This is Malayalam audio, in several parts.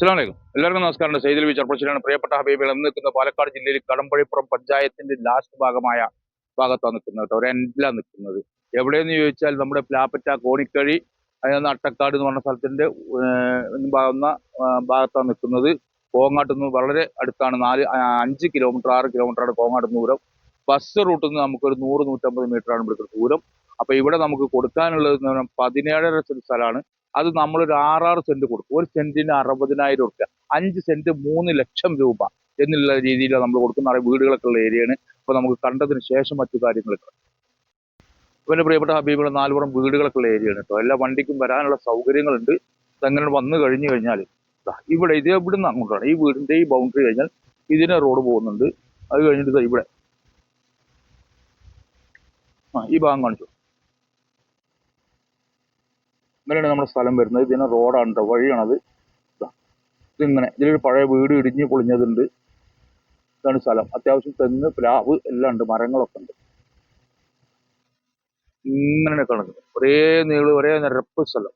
അസ്സലാമലൈക്കും. എല്ലാവർക്കും നമസ്കാരം. സെയ്തിൽ വി ചെറുപ്പശ്ശേരിയാണ് പ്രിയപ്പെട്ട ഹബീബികൾ എന്ന് നിൽക്കുന്ന പാലക്കാട് ജില്ലയിൽ കടമ്പഴിപ്പുറം പഞ്ചായത്തിന്റെ ലാസ്റ്റ് ഭാഗമായ ഭാഗത്താണ് നിൽക്കുന്നത് കേട്ടോ. ഒരു എൻഡിലാണ് നിൽക്കുന്നത്. എവിടെയെന്ന് ചോദിച്ചാൽ നമ്മുടെ പ്ലാപ്പറ്റ കോണിക്കഴി അതിന് അട്ടക്കാട് എന്ന് പറഞ്ഞ സ്ഥലത്തിന്റെ ഭാഗന്ന ഭാഗത്താണ് നിൽക്കുന്നത്. കോങ്ങാട്ട് നിന്ന് വളരെ അടുത്താണ്. നാല് അഞ്ച് കിലോമീറ്റർ ആറ് കിലോമീറ്ററാണ് കോങ്ങാട്ട് ദൂരം. ബസ് റൂട്ടിൽ നിന്ന് നമുക്കൊരു നൂറ് നൂറ്റമ്പത് ആണ് ഇവിടുത്തെ ദൂരം. അപ്പൊ ഇവിടെ നമുക്ക് കൊടുക്കാനുള്ളത് പതിനേഴര സ്ഥലമാണ്. അത് നമ്മളൊരു ആറാറ് സെന്റ് കൊടുക്കും. ഒരു സെന്റിന് അറുപതിനായിരം റുപ്യ അഞ്ച് സെന്റ് മൂന്ന് ലക്ഷം രൂപ എന്നുള്ള രീതിയിലാണ് നമ്മൾ കൊടുക്കുന്ന വീടുകളൊക്കെ ഉള്ള ഏരിയയാണ് അപ്പോൾ നമുക്ക് കണ്ടതിന് ശേഷം മറ്റു കാര്യങ്ങളൊക്കെ പിന്നെ പ്രിയപ്പെട്ട ഹബീബുകൾ നാലുപുറം വീടുകളൊക്കെ ഉള്ള ഏരിയയാണ് കേട്ടോ. എല്ലാ വണ്ടിക്കും വരാനുള്ള സൗകര്യങ്ങളുണ്ട്. അങ്ങനെ വന്നു കഴിഞ്ഞു കഴിഞ്ഞാൽ ഇവിടെ ഇത് ഇവിടുന്ന് അങ്ങോട്ടാണ്. ഈ വീടിന്റെ ഈ ബൗണ്ടറി കഴിഞ്ഞാൽ ഇതിനെ റോഡ് പോകുന്നുണ്ട്. അത് കഴിഞ്ഞിട്ട് ഇവിടെ. ആ ഈ ഭാഗം കാണിച്ചു ഇങ്ങനെയാണ് നമ്മുടെ സ്ഥലം വരുന്നത്. ഇതിന് റോഡാണ് ട്ടോ. വഴിയാണത്. ഇതിങ്ങനെ ഇതിലൊരു പഴയ വീട് ഇടിഞ്ഞ് പൊളിഞ്ഞതുണ്ട്. ഇതാണ് സ്ഥലം. അത്യാവശ്യം തെങ്ങ് പ്ലാവ് എല്ലാം ഉണ്ട്. മരങ്ങളൊക്കെ ഉണ്ട്. ഇങ്ങനെ കിടക്കുന്നത്. ഒരേ നീൾ ഒരേ നിരപ്പ് സ്ഥലം.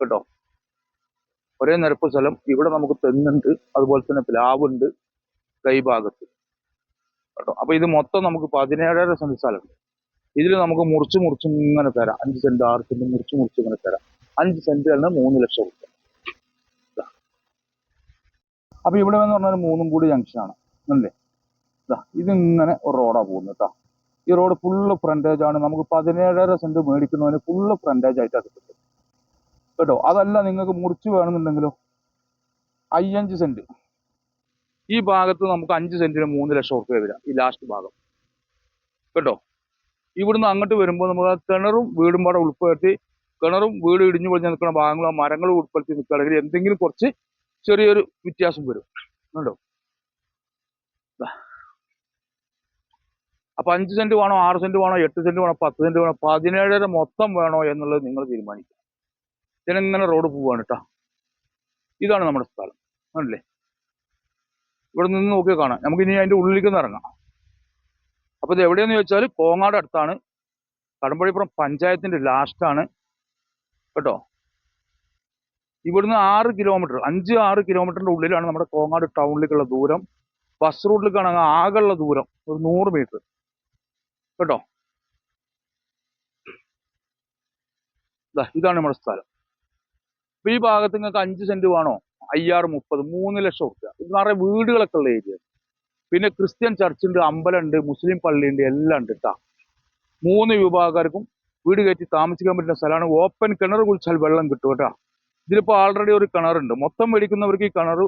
കേട്ടോ? ഒരേ നിരപ്പ് സ്ഥലം. ഇവിടെ നമുക്ക് തെങ്ങുണ്ട്. അതുപോലെ തന്നെ പ്ലാവുണ്ട്. കൈഭാഗത്ത് കേട്ടോ? അപ്പൊ ഇത് മൊത്തം നമുക്ക് പതിനേഴര സെന്റ് സ്ഥലമുണ്ട് ഇതിൽ നമുക്ക് മുറിച്ച് മുറിച്ച് ഇങ്ങനെ തരാം. അഞ്ച് സെന്റ് ആറ് സെന്റ് മുറിച്ച് മുറിച്ച് ഇങ്ങനെ തരാം. അഞ്ച് സെന്റ് തന്നെ മൂന്ന് ലക്ഷം റുപ്യ. അപ്പൊ ഇവിടെ എന്ന് പറഞ്ഞാൽ മൂന്നും കൂടി ജംഗ്ഷനാണ് അല്ലേ? ദാ, ഇതിങ്ങനെ ഒരു റോഡാ പോകുന്നത് കേട്ടോ. ഈ റോഡ് ഫുള്ള് ഫ്രണ്ടേജ് ആണ്. നമുക്ക് പതിനേഴര സെന്റ് മേടിക്കുന്നവന് ഫുള്ള് ഫ്രണ്ടേജ് ആയിട്ട് അത് കിട്ടും? കേട്ടോ അതല്ല നിങ്ങൾക്ക് മുറിച്ച് വേണമെന്നുണ്ടെങ്കിലോ? അയ്യഞ്ച് സെന്റ്. ഈ ഭാഗത്ത് നമുക്ക് അഞ്ച് സെന്റിന് മൂന്ന് ലക്ഷം റുപ്യ വരാം. ഈ ലാസ്റ്റ് ഭാഗം. കേട്ടോ? ഇവിടുന്ന് അങ്ങോട്ട് വരുമ്പോൾ നമുക്ക് ആ കിണറും വീടും പാടെ ഉൾപ്പെടുത്തി കിണറും വീട് ഇടിഞ്ഞു പൊളിഞ്ഞ് നിൽക്കുന്ന ഭാഗങ്ങളോ മരങ്ങളും ഉൾപ്പെടുത്തി നിൽക്കുകയാണെങ്കിൽ എന്തെങ്കിലും കുറച്ച് ചെറിയൊരു വ്യത്യാസം വരും. കണ്ടോ. അപ്പൊ അഞ്ച് സെന്റ് വേണോ ആറ് സെന്റ് വേണോ എട്ട് സെന്റ് വേണോ പത്ത് സെന്റ് വേണോ പതിനേഴര മൊത്തം വേണോ എന്നുള്ളത് നിങ്ങൾ തീരുമാനിക്കുക. ഇതിനെങ്ങനെ റോഡ് പോവാണ് കേട്ടോ. ഇതാണ് നമ്മുടെ സ്ഥലം. ആണല്ലേ ഇവിടെ നിന്ന് നോക്കിയാൽ കാണാം. നമുക്ക് ഇനി അതിന്റെ ഉള്ളിലേക്ക് ഇറങ്ങാം. അപ്പൊ ഇത് എവിടെയെന്ന് ചോദിച്ചാൽ കോങ്ങാട് അടുത്താണ്. കടമ്പഴിപ്പുറം പഞ്ചായത്തിന്റെ ലാസ്റ്റാണ് കേട്ടോ? ഇവിടുന്ന് ആറ് കിലോമീറ്റർ അഞ്ച് ആറ് കിലോമീറ്ററിന്റെ ഉള്ളിലാണ് നമ്മുടെ കോങ്ങാട് ടൗണിലേക്കുള്ള ദൂരം. ബസ് റൂട്ടിലേക്കാണെങ്കിൽ ആകെയുള്ള ദൂരം ഒരു നൂറ് മീറ്റർ കേട്ടോ? ഇതാണ് നമ്മുടെ സ്ഥലം. അപ്പൊ ഈ ഭാഗത്ത് നിങ്ങൾക്ക് അഞ്ച് സെന്റ് വേണോ? അയ്യാറ് മുപ്പത് മൂന്ന് ലക്ഷം റുപ്യ ഇത് നിറയെ വീടുകളൊക്കെ ഉള്ള ഏരിയ പിന്നെ ക്രിസ്ത്യൻ ചർച്ചുണ്ട് അമ്പലമുണ്ട് മുസ്ലിം പള്ളിയുണ്ട് എല്ലാം ഉണ്ട് കേട്ടോ മൂന്ന് വിഭാഗക്കാർക്കും വീട് കയറ്റി താമസിക്കാൻ പറ്റുന്ന സ്ഥലമാണ് ഓപ്പൺ കിണർ കുളിച്ചാൽ വെള്ളം കിട്ടും കേട്ടോ ഇതിലിപ്പോ ആൾറെഡി ഒരു കിണറുണ്ട്. മൊത്തം മേടിക്കുന്നവർക്ക് ഈ കിണർ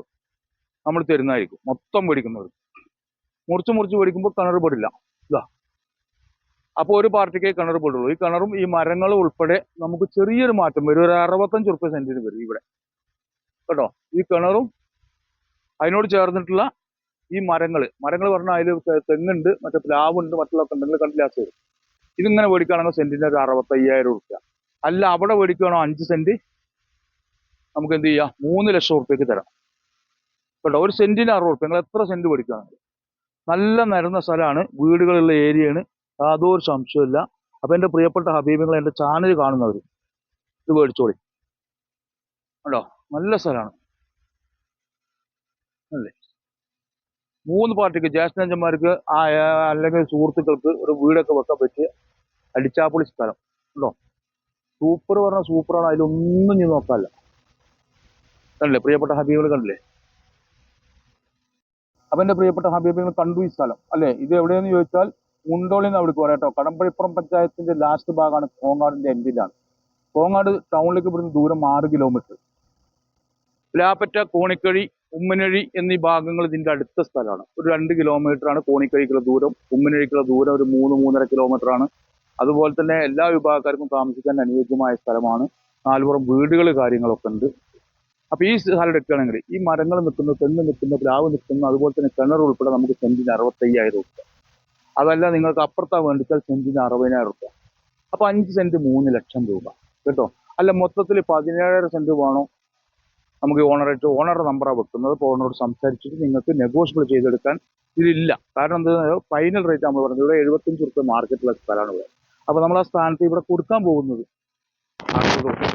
നമ്മൾ തരുന്നതായിരിക്കും. മൊത്തം മേടിക്കുന്നവർക്ക്. മുറിച്ച് മുറിച്ച് മേടിക്കുമ്പോൾ കിണർ പെടില്ല. ഇതാ. അപ്പോൾ ഒരു പാർട്ടിക്കേ കിണർ പെടുള്ളൂ. ഈ കിണറും ഈ മരങ്ങളും ഉൾപ്പെടെ നമുക്ക് ചെറിയൊരു മാറ്റം വരും. ഒരു അറുപത്തഞ്ച് റുപ്യ സെന്റിന് വരും ഇവിടെ. കേട്ടോ? ഈ കിണറും അതിനോട് ചേർന്നിട്ടുള്ള ഈ മരങ്ങൾ മരങ്ങൾ പറഞ്ഞാൽ അതിൽ തെങ്ങുണ്ട് മറ്റേ പ്ലാവുണ്ട് മറ്റുള്ളതൊക്കെ ഉണ്ടെങ്കിൽ കണ്ടില്ലാത്ത വരും ഇതിങ്ങനെ മേടിക്കുകയാണെങ്കിൽ സെന്റിന് ഒരു അറുപത്തയ്യായിരം റുപ്യ അല്ല അവിടെ മേടിക്കുകയാണോ അഞ്ച് സെന്റ് നമുക്ക് എന്ത് ചെയ്യാം? മൂന്ന് ലക്ഷം റുപ്യക്ക് തരാം. കേട്ടോ ഒരു സെന്റിന് അറുപത് റുപ്യ നിങ്ങൾ എത്ര സെന്റ് മേടിക്കുകയാണെങ്കിൽ നല്ല നിരന്ന സ്ഥലമാണ്. വീടുകളുള്ള ഏരിയയാണ്. യാതൊരു സംശയമില്ല അപ്പൊ എന്റെ പ്രിയപ്പെട്ട ഹബീബുകൾ എന്റെ ചാനൽ കാണുന്നവർ ഇത് മേടിച്ചോളി. കേട്ടോ നല്ല സ്ഥലമാണ്. അല്ലേ? മൂന്ന് പാർട്ടിക്ക് ജ്യേഷ്ഠനഞ്ചന്മാർക്ക് ആ അല്ലെങ്കിൽ സുഹൃത്തുക്കൾക്ക് ഒരു വീടൊക്കെ വെക്കാൻ പറ്റിയ അടിച്ചാപ്പൊളി സ്ഥലം. ഉണ്ടോ സൂപ്പർ പറഞ്ഞ സൂപ്പറാണ്. അതിലൊന്നും നീ നോക്കാല്ല കണ്ടില്ലേ? പ്രിയപ്പെട്ട ഹബീബുകൾ കണ്ടില്ലേ? അപ്പൊ എന്റെ പ്രിയപ്പെട്ട ഹബീബുകൾ കണ്ടു ഈ സ്ഥലം അല്ലെ? ഇത് എവിടെയെന്ന് ചോദിച്ചാൽ മുണ്ടോളിന്ന് അവിടെ പറയാട്ടോ കടമ്പഴിപ്പുറം പഞ്ചായത്തിന്റെ ലാസ്റ്റ് ഭാഗമാണ് കോങ്ങാടിന്റെ എൻഡിലാണ് കോങ്ങാട് ടൗണിലേക്ക് ഇവിടുന്ന് ദൂരം ആറ് കിലോമീറ്റർ പ്ലാപ്പറ്റ കോണിക്കഴി ഉമ്മനഴി എന്നീ ഭാഗങ്ങൾ ഇതിന്റെ അടുത്ത സ്ഥലമാണ്. ഒരു രണ്ട് കിലോമീറ്റർ ആണ് കോണിക്കഴിക്കുള്ള ദൂരം. ഉമ്മനഴിക്കുള്ള ദൂരം ഒരു മൂന്ന് മൂന്നര കിലോമീറ്റർ ആണ് അതുപോലെ തന്നെ എല്ലാ വിഭാഗക്കാർക്കും താമസിക്കാൻ അനുയോജ്യമായ സ്ഥലമാണ്. നാലുപുറം വീടുകൾ കാര്യങ്ങളൊക്കെ ഉണ്ട്. അപ്പൊ ഈ സ്ഥലം എടുക്കുകയാണെങ്കിൽ ഈ മരങ്ങൾ നിൽക്കുന്ന തെങ്ങ് നിൽക്കുന്ന പ്ലാവ് നിൽക്കുന്ന അതുപോലെ തന്നെ കിണർ ഉൾപ്പെടെ നമുക്ക് സെന്റിന് അറുപത്തയ്യായിരം രൂപ. അതല്ല നിങ്ങൾക്ക് അപ്പുറത്താ വേണ്ടിച്ചാൽ സെന്റിന് അറുപതിനായിരം രൂപ. അപ്പൊ അഞ്ച് സെന്റ് മൂന്ന് ലക്ഷം രൂപ. കേട്ടോ? അല്ല മൊത്തത്തിൽ പതിനേഴര സെന്റ് വേണോ? നമുക്ക് ഓണറായിട്ട് ഓണറുടെ നമ്പറാണ് വെക്കുന്നത്. അപ്പോൾ ഓണറോട് സംസാരിച്ചിട്ട് നിങ്ങൾക്ക് നെഗോഷ്യബിൾ ചെയ്തെടുക്കാൻ ഇതിലില്ല. കാരണം എന്താ? ഫൈനൽ റേറ്റ് നമ്മൾ പറഞ്ഞത്. ഇവിടെ എഴുപത്തഞ്ച് റുപ്യ മാർക്കറ്റിലുള്ള സ്ഥലമാണ് ഇവിടെ അപ്പോൾ നമ്മൾ ആ സ്ഥാനത്ത് ഇവിടെ കൊടുക്കാൻ പോകുന്നത് അറുപത്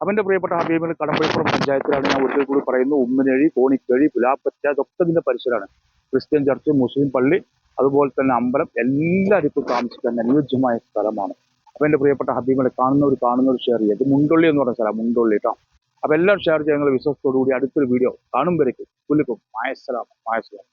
അപ്പം എന്റെ പ്രിയപ്പെട്ട ഹബീബിന് കടമ്പഴിപ്പുറം പഞ്ചായത്തിലാണ് ഞാൻ ഒരിക്കൽ കൂടി പറയുന്നു. ഉമ്മനഴി കോണിക്കഴി പുലാപ്പറ്റ ഇതൊക്കെ ഇതിന്റെ പരിസരമാണ്. ക്രിസ്ത്യൻ ചർച്ച് മുസ്ലിം പള്ളി അതുപോലെ തന്നെ അമ്പലം എല്ലാ എല്ലാവർക്കും താമസിക്കാൻ അനുയോജ്യമായ സ്ഥലമാണ്. അപ്പം എന്റെ പ്രിയപ്പെട്ട ഹബീബിനെ കാണുന്നവർ കാണുന്നവർ ഷെയർ ചെയ്യുക. ഇത് മുണ്ടുള്ളി എന്ന് പറഞ്ഞ സ്ഥലം മുണ്ടുള്ളി കേട്ടോ അപ്പം എല്ലാം ഷെയർ ചെയ്യുന്ന വിശ്വാസത്തോടു കൂടി അടുത്തൊരു വീഡിയോ കാണുമ്പോഴേക്കും പുല്ലിക്കും മായസ്സലാം മായസലാം.